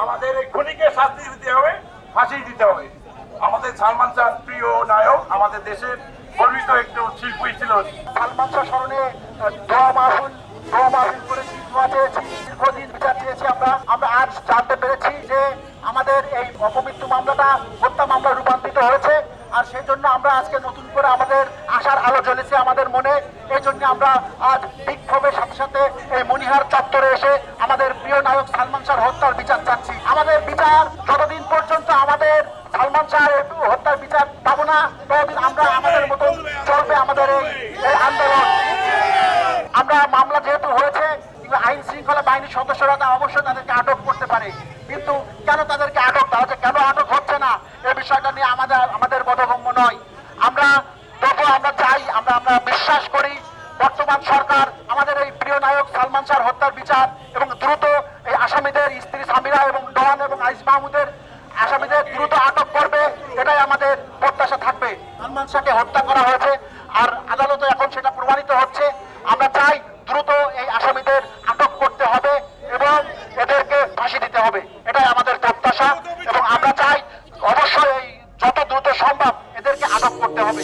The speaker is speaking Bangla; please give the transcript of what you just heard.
আমাদের এই খুনিকে শাস্তি দিতে হবে, ফাঁসি দিতে হবে। আমাদের সালমান শাহ প্রিয় নায়ক, আমাদের দেশের গর্বিত একটু শিল্পী ছিল। সালমান শাহ স্মরণে আজ জানতে পেরেছি যে আমাদের এই অপমৃত্যু মামলাটা হত্যা মামলা রূপান্তরিত হয়েছে। আর সেই জন্য আমরা আজকে নতুন করে আমাদের আশার আলো জ্বলেছে আমাদের মনে। এই জন্য আমরা আজ বিক্ষোভের সাথে সাথে এই মনিহার চত্বরে এসে সালমান শাহ হত্যার বিচার চাচ্ছি। আমাদের বিচার যতদিন পর্যন্ত আমাদের সালমান শাহের হত্যার বিচার পাবো না, ততদিন আমরা আমাদের মতন চলবে আমাদের আন্দোলন। আমরা মামলা যেহেতু হয়েছে আইন শৃঙ্খলা বাহিনীর সদস্যরা অবশ্যই তাদেরকে আটক করতে পারে। কিন্তু কেন তাদেরকে আটক হচ্ছে? কেন আটক হচ্ছে না? এই বিষয়টা নিয়ে আমাদের আমাদের বোধগম্য নয়। আমরা তবু আমরা চাই, আমরা আমরা বিশ্বাস করি। বর্তমান সরকার আমাদের এই প্রিয় নায়ক সালমান শাহর হত্যার বিচার এবং দ্রুত আসামিদের স্ত্রী সামিরা এবং ডন এবং আইস মাহমুদের আসামিদের দ্রুত আটক করবে, এটাই আমাদের প্রত্যাশা থাকবে। সালমান হত্যা করা হয়েছে, আর আদালতে এখন সেটা প্রমাণিত হচ্ছে। আমরা চাই দ্রুত এই আসামিদের আটক করতে হবে এবং এদেরকে ফাঁসি দিতে হবে, এটাই আমাদের প্রত্যাশা। এবং আমরা চাই অবশ্যই যত দ্রুত সম্ভব এদেরকে আটক করতে হবে।